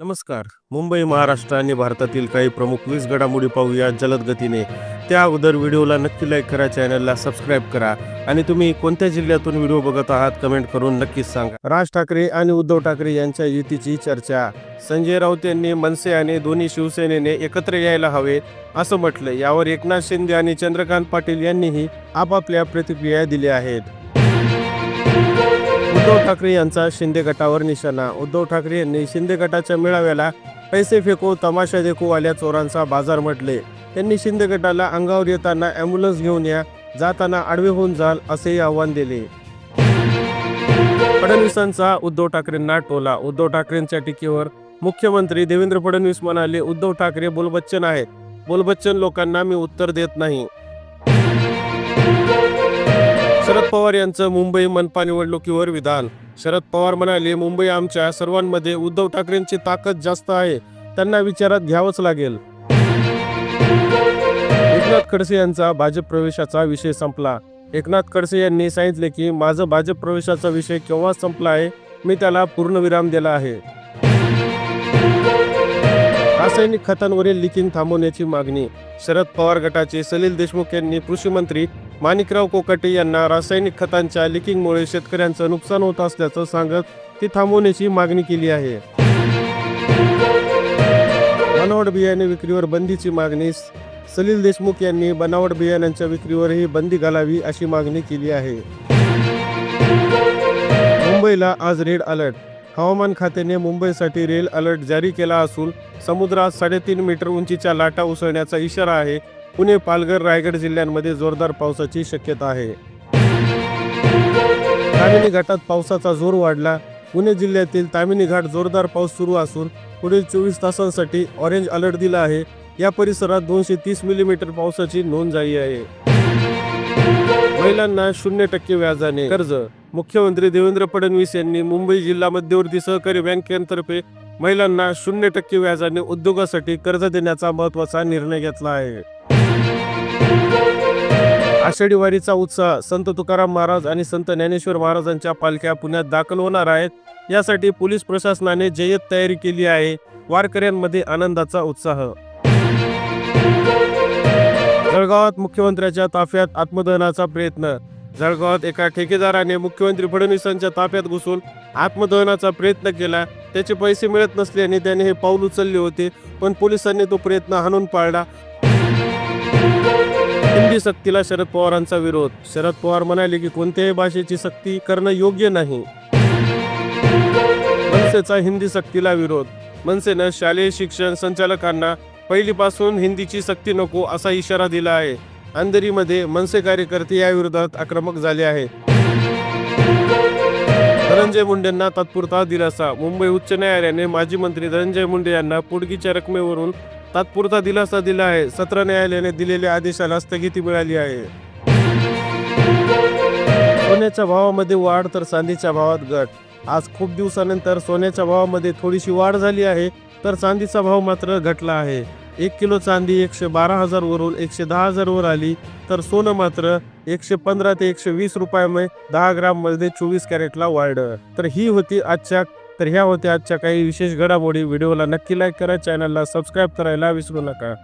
नमस्कार. मुंबई महाराष्ट्र आणि भारतातील काही प्रमुख वीस घडामोडी पाहूया जलद गतीने. त्या अगोदर व्हिडिओला नक्की लाईक करा चॅनलला सबस्क्राईब करा आणि तुम्ही कोणत्या जिल्ह्यातून व्हिडिओ बघत आहात कमेंट करून नक्कीच सांगा. राज ठाकरे आणि उद्धव ठाकरे यांच्या युतीची चर्चा. संजय राऊत यांनी मनसे आणि दोन्ही शिवसेनेने एकत्र यायला हवे असं म्हटलं यावर एकनाथ शिंदे आणि चंद्रकांत पाटील यांनीही आपापल्या प्रतिक्रिया दिल्या आहेत. उद्धव ठाकरे यांचा शिंदे गटावर निशाणा. उद्धव ठाकरे यांनी शिंदे गटाच्या मेळाव्याला पैसे फेकू तमाशा देखू आल्या चोरांचा बाजार म्हटले. त्यांनी शिंदे गटाला अंगावर येताना अँब्युलन्स घेऊन या जाताना आडवे होऊन जाल असेही आव्हान दिले. फडणवीसांचा उद्धव ठाकरेंना टोला. उद्धव ठाकरेंच्या टीकेवर मुख्यमंत्री देवेंद्र फडणवीस म्हणाले उद्धव ठाकरे बोलबच्चन आहेत. बोलबच्चन लोकांना मी उत्तर देत नाही. शरद पवार यांचं मुंबई मनपा निवडणुकीवर विधान. शरद पवार म्हणाले मुंबई आमच्या सर्वांमध्ये उद्धव ठाकरेंची ताकद जास्त आहे. त्यांना विचारात घ्यावंच लागेल. एकनाथ खडसे यांचा भाजप प्रवेशाचा विषय संपला. एकनाथ खडसे यांनी सांगितले की माझं भाजप प्रवेशाचा विषय केव्हा संपला आहे मी त्याला पूर्णविराम दिला आहे. रासायनिक खतांवरील लिकिंग थांबवण्याची मागणी. शरद पवार गटाचे सलील देशमुख यांनी कृषी मंत्री माणिकराव कोकाटे यांना रासायनिक खतांच्या लिकिंगमुळे शेतकऱ्यांचं नुकसान होत असल्याचं सांगत ती थांबवण्याची मागणी केली आहे. बनावट बियाणे विक्रीवर बंदीची मागणी सलील देशमुख यांनी बनावट बियाण्यांच्या विक्रीवरही बंदी घालावी अशी मागणी केली आहे. मुंबईला आज रेड अलर्ट. हवामान खात्याने मुंबईसाठी रेल अलर्ट जारी केला असून समुद्रात साडेतीन मीटर उंचीच्या लाटा उसळण्याचा इशारा आहे. पुणे पालघर रायगड जिल्ह्यांमध्ये जोरदार पावसाची शक्यता आहे. तामिनी घाटात पावसाचा जोर वाढला. पुणे जिल्ह्यातील तामिनी घाट जोरदार पाऊस सुरू असून पुढील चोवीस तासांसाठी ऑरेंज अलर्ट दिला आहे. या परिसरात दोनशे तीस मिलीमीटर पावसाची नोंद झाली आहे. महिलांना शून्य टक्के व्याजाने कर्ज. मुख्यमंत्री देवेंद्र फडणवीस यांनी मुंबई जिल्हा मध्यवर्ती सहकारी बँकेतर्फे महिलांना शून्य टक्के व्याजाने उद्योगासाठी कर्ज देण्याचा महत्त्वाचा निर्णय घेतला आहे. आषाढी वारीचा उत्साह संत तुकाराम महाराज आणि संत ज्ञानेश्वर महाराजांच्या पालख्या पुण्यात दाखल होणार आहेत. यासाठी पोलीस प्रशासनाने जय्यत तयारी केली आहे. वारकऱ्यांमध्ये आनंदाचा उत्साह. जळगावात मुख्यमंत्र्याच्या ताफ्यात आत्मदहनाचा प्रयत्न. जळगावात एका ठेकेदाराने मुख्यमंत्री फडणवीसांच्या ताफ्यात घुसून आत्मदहनाचा प्रयत्न केला. त्याचे पैसे मिळत नसल्याने त्याने हे पाऊल उचलले होते पण पोलिसांनी तो प्रयत्न हाणून पाळला हिंदी सक्तीला शरद पवारांचा विरोध. शरद पवार म्हणाले की कोणत्याही भाषेची सक्ती करणं योग्य नाही. मनसेचा हिंदी सक्तीला विरोध. मनसेनं शालेय शिक्षण संचालकांना पहिलीपासून हिंदीची सक्ती नको असा इशारा दिला आहे. अंधेरीमध्ये मनसे कार्यकर्ते या विरोधात आक्रमक झाले आहेत. धनंजय मुंडेंना तात्पुरता दिलासा. मुंबई उच्च न्यायालयाने माजी मंत्री धनंजय मुंडे यांना पुडकीच्या रकमेवरून तात्पुरता दिलासा दिला आहे. सत्र न्यायालयाने दिलेल्या आदेशाला स्थगिती मिळाली आहे. सोन्याच्या भावामध्ये वाढ तर चांदीच्या भावात घट. आज खूप दिवसानंतर सोन्याच्या भावामध्ये थोडीशी वाढ झाली आहे तर चांदीचा भाव मात्र घटला आहे. एक किलो चांदी एकशे बारा हजार वरून एकशे दहा हजार वर आली तर सोनं मात्र एकशे पंधरा ते एकशे वीस रुपयामध्ये दहा ग्राममध्ये चोवीस कॅरेटला वाढलं. तर ही होती आजच्या तर ह्या होत्या आजच्या काही विशेष घडामोडी. व्हिडिओला नक्की लाईक करा चॅनलला सबस्क्राईब करायला विसरू नका.